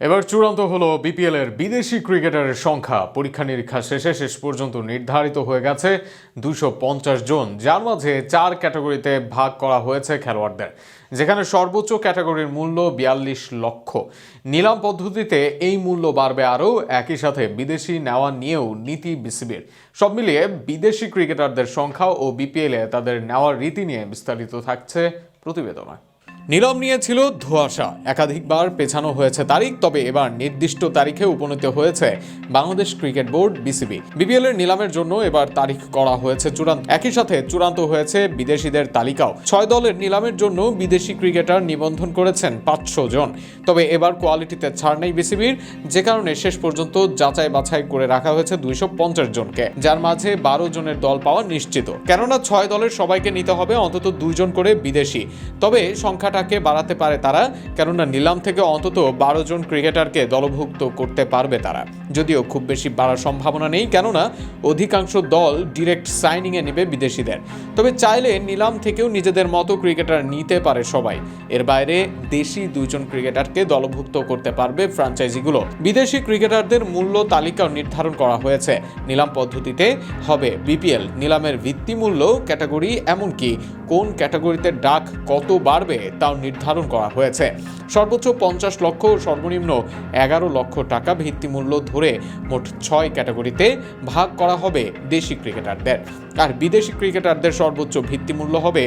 এবার চূড়ান্ত হলো বিপিএল এর বিদেশি ক্রিকেটারের সংখ্যা। পরীক্ষা নিরীক্ষা শেষে শেষ পর্যন্ত নির্ধারিত হয়ে গেছে দুশো জন। যার মাঝে চার ক্যাটাগরিতে ভাগ করা হয়েছে খেলোয়াড়দের, যেখানে সর্বোচ্চ ক্যাটাগরির মূল্য বিয়াল্লিশ লক্ষ। নিলাম পদ্ধতিতে এই মূল্য বাড়বে আরও একই সাথে বিদেশি নেওয়া নিয়েও নীতি বিসিবির সব মিলিয়ে বিদেশি ক্রিকেটারদের সংখ্যা ও বিপিএলে তাদের নেওয়ার রীতি নিয়ে বিস্তারিত থাকছে প্রতিবেদনে। নিলাম নিয়েছিল ধোঁয়াশা। একাধিকবার পেছানো হয়েছে তারিখ, তবে এবার নির্দিষ্ট তারিখে উপনীত হয়েছে Bangladesh cricket board, BCB. BPL এর নিলামের জন্য এবার তারিখ করা হয়েছে চূড়ান্ত। একই সাথে চূড়ান্ত হয়েছে বিদেশিদের তালিকাও। ছয় দলের নিলামের জন্য বিদেশি ক্রিকেটার নিবন্ধন করেছেন পাঁচশো জন। তবে এবার কোয়ালিটিতে ছাড় নেই বিসিবির, যে কারণে শেষ পর্যন্ত যাচাই বাছাই করে রাখা হয়েছে দুইশো পঞ্চাশ জনকে। যার মাঝে বারো জনের দল পাওয়া নিশ্চিত। কেননা ছয় দলের সবাইকে নিতে হবে, অন্তত দুইজন করে বিদেশি। তবে সংখ্যাটাকে বাড়াতে পারে তারা, কেননা নিলাম থেকে অন্তত বারো জন ক্রিকেটারকে দলভুক্ত করতে পারবে তারা। যদিও খুব বেশি বাড়ার সম্ভাবনা নেই, কেননা অধিকাংশ দল ডিরেক্ট সাইনিংয়ে নেবে বিদেশিদের। তবে চাইলে নিলাম থেকেও নিজেদের মতো ক্রিকেটার নিতে পারে সবাই। এর বাইরে দেশি দুইজন ক্রিকেটারকে দলভুক্ত করতে পারবে ফ্র্যাঞ্চাইজিগুলো বিদেশি ক্রিকেটারদের মূল্য তালিকাও নির্ধারণ করা হয়েছে। নিলাম পদ্ধতিতে হবে বিপিএল। নিলামের ভিত্তি মূল্য ক্যাটাগরি এমনকি কোন ক্যাটাগরিতে ডাক কত বাড়বে তাও নির্ধারণ করা হয়েছে। সর্বোচ্চ পঞ্চাশ লক্ষ ও সর্বনিম্ন এগারো লক্ষ টাকা ভিত্তিমূল্য ধরে মোট ছয় ক্যাটাগরিতে ভাগ করা হবে দেশি ক্রিকেটারদের। আর বিদেশি ক্রিকেটারদের সর্বোচ্চ ভিত্তিমূল্য হবে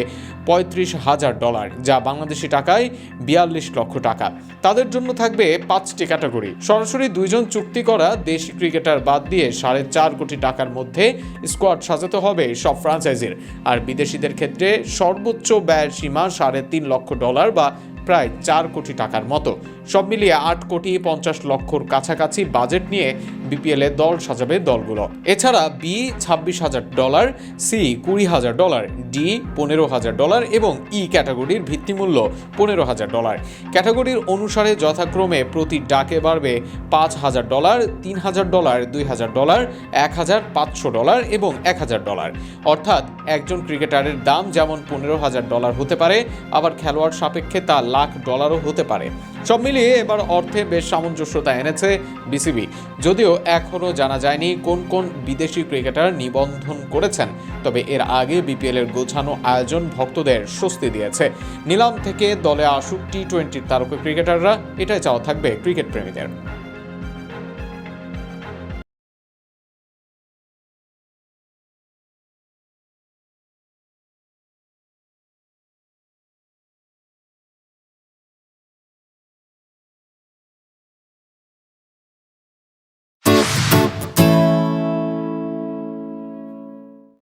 পঁয়ত্রিশ হাজার ডলার, যা বাংলাদেশি টাকায় বিয়াল্লিশ লক্ষ টাকা। তাদের জন্য থাকবে পাঁচটি ক্যাটাগরি। সরাসরি দুইজন চুক্তি করা দেশি ক্রিকেটার বাদ দিয়ে সাড়ে চার কোটি টাকার মধ্যে স্কোয়াড সাজাতে হবে সব ফ্রাঞ্চাইজির। আর বিদেশিদের ক্ষেত্রে সর্বোচ্চ ব্যয়ের সীমা সাড়ে তিন লক্ষ ডলার। বা প্রায় চার কোটি টাকার মতো। সব মিলিয়ে আট কোটি পঞ্চাশ লক্ষর কাছাকাছি বাজেট নিয়ে বিপিএল এ দল সাজাবে দলগুলো। এছাড়া বি ছাব্বিশ হাজার ডলার সি কুড়ি হাজার ডলার ডি পনেরো হাজার ডলার এবং ই ক্যাটাগরির ভিত্তিমূল্য পনেরো হাজার ডলার। ক্যাটাগরির অনুসারে যথাক্রমে প্রতি ডাকে বাড়বে পাঁচ হাজার ডলার, তিন হাজার ডলার, দুই হাজার ডলার, এক হাজার পাঁচশো ডলার এবং এক হাজার ডলার। অর্থাৎ একজন ক্রিকেটারের দাম যেমন পনেরো হাজার ডলার হতে পারে, আবার খেলোয়াড় সাপেক্ষে তা লাখ ডলারও হতে পারে। সব মিলিয়ে এবার অর্থে বেশ সামঞ্জস্যতা এনেছে বিসিবি। যদিও এখনও জানা যায়নি কোন কোন বিদেশি ক্রিকেটার নিবন্ধন করেছেন। তবে এর আগে বিপিএল এর গোছানো আয়োজন ভক্তদের স্বস্তি দিয়েছে। নিলাম থেকে দলে আসুক টি টোয়েন্টির তারকা ক্রিকেটাররা, এটাই চাওয়া থাকবে ক্রিকেট প্রেমীদের।